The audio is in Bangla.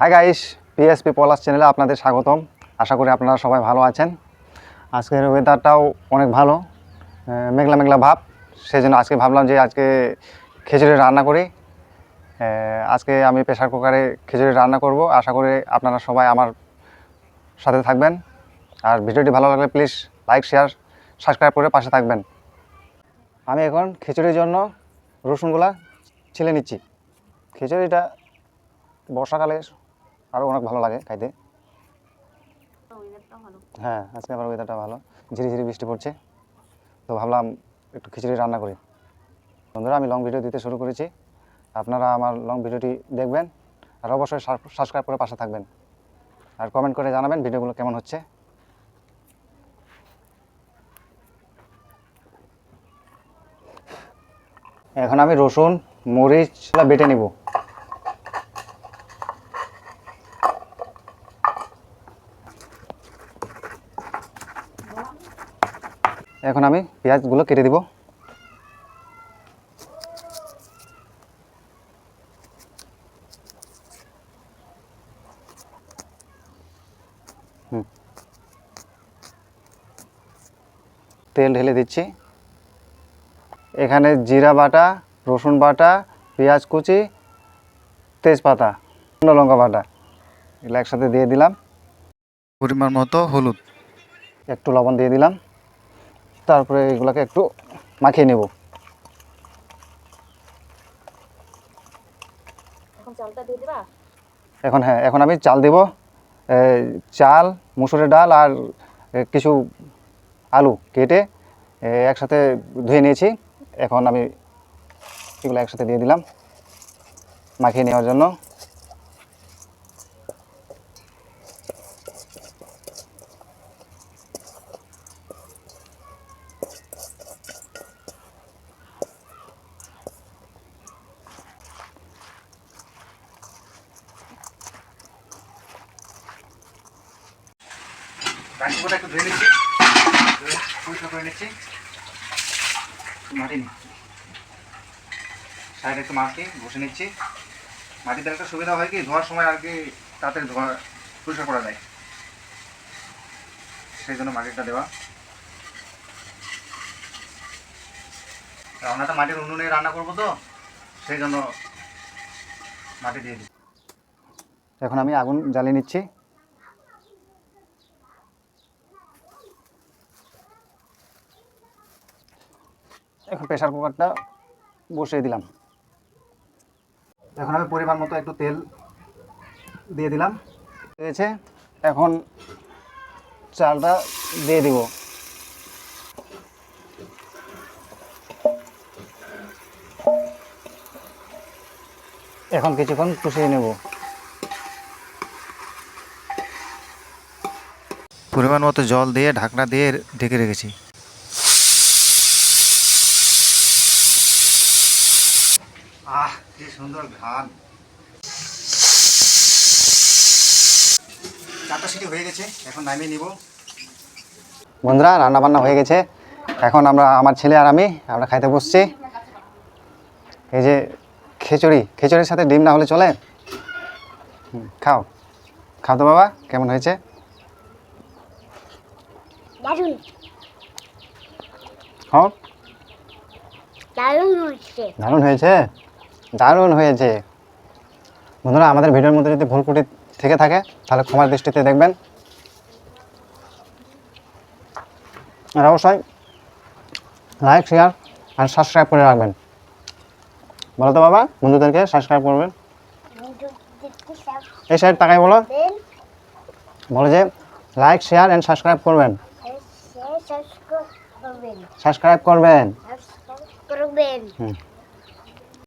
হাই গাইস পিএসপি পলাশ চ্যানেলে আপনাদের স্বাগতম। আশা করি আপনারা সবাই ভালো আছেন। আজকের ওয়েদারটাও অনেক ভালো মেঘলা মেঘলা ভাব। সেই জন্য আজকে ভাবলাম যে আজকে খিচুড়ি রান্না করি। আজকে আমি প্রেশার কুকারে খিচুড়ি রান্না করব। আশা করি আপনারা সবাই আমার সাথে থাকবেন। আর ভিডিওটি ভালো লাগলে প্লিজ লাইক শেয়ার সাবস্ক্রাইব করে পাশে থাকবেন। আমি এখন খিচুড়ির জন্য রসুনগুলা ছিলে নিচ্ছি। খিচুড়িটা বর্ষাকালে আরও অনেক ভালো লাগে খাইতে। হ্যাঁ আজকে আবার ওয়েদারটা ভালো। ঝিরি ঝিরি বৃষ্টি পড়ছে। তো ভাবলাম একটু খিচুড়ি রান্না করি। বন্ধুরা আমি লং ভিডিও দিতে শুরু করেছি। আপনারা আমার লং ভিডিওটি দেখবেন আর অবশ্যই সাবস্ক্রাইব করে পাশে থাকবেন। আর কমেন্ট করে জানাবেন ভিডিওগুলো কেমন হচ্ছে। এখন আমি রসুন মরিচ বেটে নিব। এখন আমি পেঁয়াজগুলো কেটে দিব। তেল ঢেলে দিচ্ছি। এখানে জিরা বাটা, রসুন বাটা, পেঁয়াজ কুচি, তেজপাতা, শুকনো লঙ্কা বাটা এগুলো একসাথে দিয়ে দিলাম। পরিমাণ মতো হলুদ। একটু লবণ দিয়ে দিলাম। তারপরে এগুলোকে একটু মাখিয়ে নেব। এখন হ্যাঁ এখন আমি চাল দেব। চাল মুসুরের ডাল আর কিছু আলু কেটে একসাথে ধুয়ে নিয়েছি। এখন আমি এগুলো একসাথে দিয়ে দিলাম মাখিয়ে নেওয়ার জন্য। ধুয়ে নিচ্ছি। করে নিচ্ছি। মাটি সাইডে একটু মাটি বসে নিচ্ছি। মাটিতে একটা সুবিধা হয় কি? ধোয়ার সময় আর কি তাতে ধোয়া, পরিষ্কার করা যায়। সেই জন্য মাটিটা দেওয়া। রান্নাটা মাটির উনুনে রান্না করব তো, সেই জন্য মাটি দিয়ে দিই। এখন আমি আগুন জ্বালিয়ে নিচ্ছি। এখন প্রেশার কুকারটা বসিয়ে দিলাম। এখন আমি পরিমাণ মতো একটু তেল দিয়ে দিলাম। হয়েছে, এখন চালটা দিয়ে দিব। এখন কিছুক্ষণ কষিয়ে নেব। পরিমাণ মতো জল দিয়ে ঢাকনা দিয়ে ঢেকে রেখেছি। আহ কি সুন্দর ঘ্রাণ চারটা সিটি হয়ে গেছে এখন নামিয়ে নিব। বন্ধুরা রান্না বান্না হয়ে গেছে। এখন আমরা আমার ছেলে আর আমি আমরা খাইতে বসছি। এই যে খিচুড়ি খিচুড়ির সাথে ডিম না হলে চলে? খাও। খাও তো বাবা কেমন হয়েছে? দারুণ হচ্ছে দারুণ হয়েছে? দারুণ হয়েছে। বন্ধুরা আমাদের ভিডিওর মধ্যে যদি ভুল ত্রুটি থেকে থাকে তাহলে ক্ষমার দৃষ্টিতে দেখবেন। আর অবশ্যই লাইক শেয়ার আর সাবস্ক্রাইব করে রাখবেন। বলো তো বাবা বন্ধুদেরকে সাবস্ক্রাইব করবেন। এই সাইড তাকাই বলো। বলো যে লাইক শেয়ার অ্যান্ড সাবস্ক্রাইব করবেন। সাবস্ক্রাইব করবেন। সাবস্ক্রাইব করবেন। সাবস্ক্রাইব করবেন। হুম।